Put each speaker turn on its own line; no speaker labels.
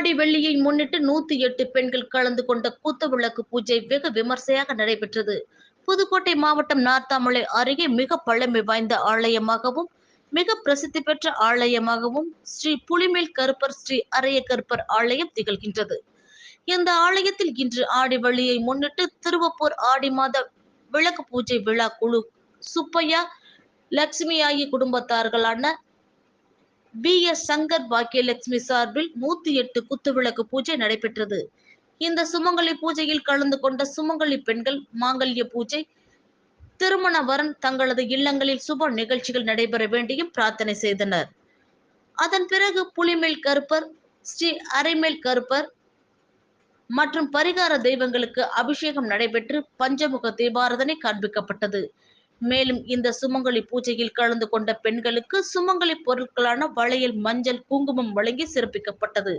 வெள்ளியை முன்னிட்டு நூத்தி எட்டு பெண்கள் கலந்து கொண்ட குத்துவிளக்கு பூஜை வெகு விமர்சையாக நடைபெற்றது. புதுக்கோட்டை மாவட்டம் நார்த்தாமலை அருகே மிக பழமை வாய்ந்த ஆலயமாகவும் மிக பிரசித்தி பெற்ற ஆலயமாகவும் ஸ்ரீ புலிமேல் கருப்பர் ஸ்ரீ அரைய கருப்பர் ஆலயம் திகழ்கின்றது. இந்த ஆலயத்தில் இன்று ஆடி வழியை முன்னிட்டு திருவப்பூர் ஆடி மாத விளக்கு பூஜை விழா குழு சுப்பையா லட்சுமி ஆகிய குடும்பத்தார்களான பி எஸ் சங்கர் பாக்கியலட்சுமி சார்பில் நூத்தி எட்டு குத்துவிளக்கு பூஜை நடைபெற்றது. இந்த சுமங்கலி பூஜையில் கலந்து கொண்ட சுமங்கலி பெண்கள் மாங்கல்ய பூஜை திருமண வரன் தங்களது இல்லங்களில் சுப நிகழ்ச்சிகள் நடைபெற வேண்டியும் பிரார்த்தனை செய்தனர். அதன் பிறகு புலிமேல் கருப்பர் ஸ்ரீ அரைமேல் கருப்பர் மற்றும் பரிகார தெய்வங்களுக்கு அபிஷேகம் நடைபெற்று பஞ்சமுக தீபாரதனை காண்பிக்கப்பட்டது. மேலும் இந்த சுமங்கலி பூஜையில் கலந்து கொண்ட பெண்களுக்கு சுமங்கலி பொருட்களான வளையல் மஞ்சள் குங்குமம் வழங்கி சிறப்பிக்கப்பட்டது.